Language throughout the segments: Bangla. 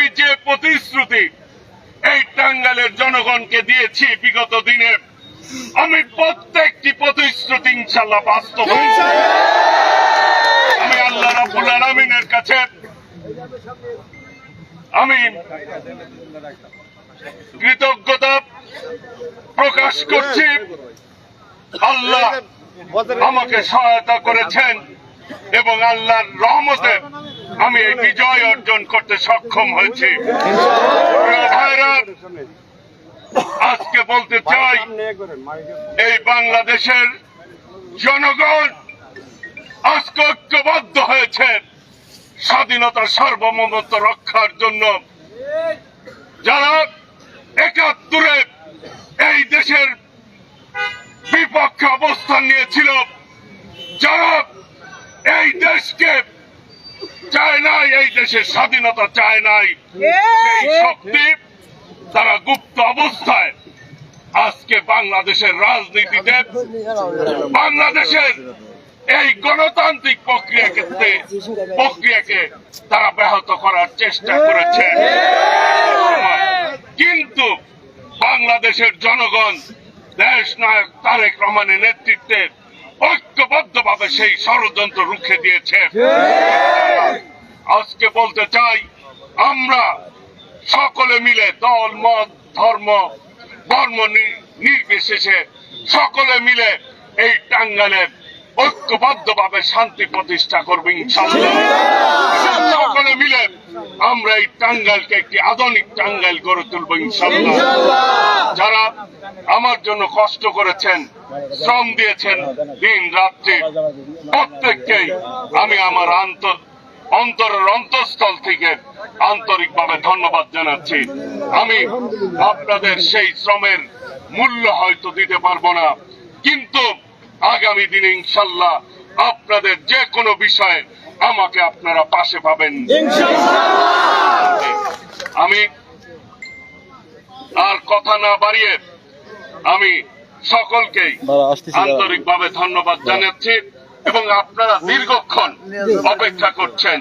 আমি যে প্রতিশ্রুতি, এই টাঙ্গালের জনগণকে দিয়েছি বিগত দিনে। আমি প্রত্যেকটি প্রতিশ্রুতি ইনশাল্লাহ বাস্তব আমি আল্লাহ রাবুল আলমিনের কাছে, আমি কৃতজ্ঞতা প্রকাশ করছি। আল্লাহ আমাকে সহায়তা করেছেন এবং আল্লাহর রহমতে আমি এই বিজয় অর্জন করতে সক্ষম হয়েছি। আজকে বলতে চাই, এই বাংলাদেশের জনগণ আজকে ঐক্যবদ্ধ হয়েছে স্বাধীনতার সার্বভৌমত্ব রক্ষার জন্য। যারা একাত্তরে এই দেশের বিপক্ষে অবস্থান নিয়েছিল, যারা এই দেশকে চায় নাই এই দেশের স্বাধীনতা চায় নাই। সেই শক্তি তারা গুপ্ত অবস্থায় আজকে বাংলাদেশের রাজনীতিতে বাংলাদেশের এই গণতান্ত্রিক প্রক্রিয়াকে প্রক্রিয়াকে তারা ব্যাহত করার চেষ্টা করেছে। কিন্তু বাংলাদেশের জনগণ দেশ নায়ক তারেক রহমানের নেতৃত্বে ঐক্যবদ্ধভাবে সেই ষড়যন্ত্র রুখে দিয়েছে। আজকে বলতে চাই আমরা সকলে মিলে দল মত ধর্ম ধর্ম নি- নির্বিশেষে সকলে মিলে এই টাঙ্গালে ঐক্যবদ্ধভাবে শান্তি প্রতিষ্ঠা করবে সকলে মিলে আমরা এই টাঙ্গাইলকে একটি আধুনিক টাঙ্গাইল গড়ে তুলবো ইনশাল্লাহ যারা আমার জন্য কষ্ট করেছেন শ্রম দিয়েছেন দিন রাত্রি প্রত্যেককেই আমি আমার আন্তর অন্তরের অন্তঃস্থল থেকে আন্তরিকভাবে ধন্যবাদ জানাচ্ছি। আমি আপনাদের সেই শ্রমের মূল্য হয়তো দিতে পারব না কিন্তু আগামী দিনে ইনশাল্লাহ আপনাদের যে কোনো বিষয়ে আমাকে আপনারা পাশে পাবেন। আমি আর কথা না বাড়িয়ে আমি সকলকেই আন্তরিকভাবে ধন্যবাদ জানাচ্ছি। এবং আপনারা দীর্ঘক্ষণ অপেক্ষা করছেন।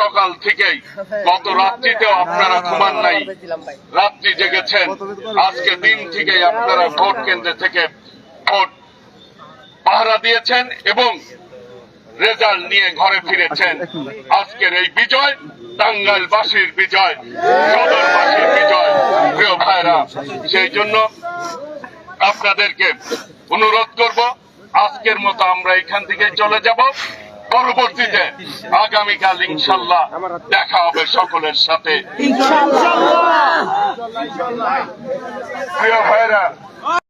সকাল থেকেই, গত রাত্রিতেও আপনারা ঘুমান নাই। রাত্রি জেগেছেন। আজকে দিন থেকেই আপনারা ভোট কেন্দ্রে থেকে ভোট পাহারা দিয়েছেন এবং রেজাল্ট নিয়ে ঘরে ফিরেছেন। আজকের এই বিজয়, টাঙ্গাইলবাসীর বিজয়, সদরবাসীর বিজয়। প্রিয় ভাইরা সেই জন্য আপনাদেরকে অনুরোধ করব আজকের মতো আমরা এখান থেকে চলে যাব। পরবর্তীতে আগামীকাল ইনশাল্লাহ দেখা হবে সকলের সাথে। প্রিয় ভাইরা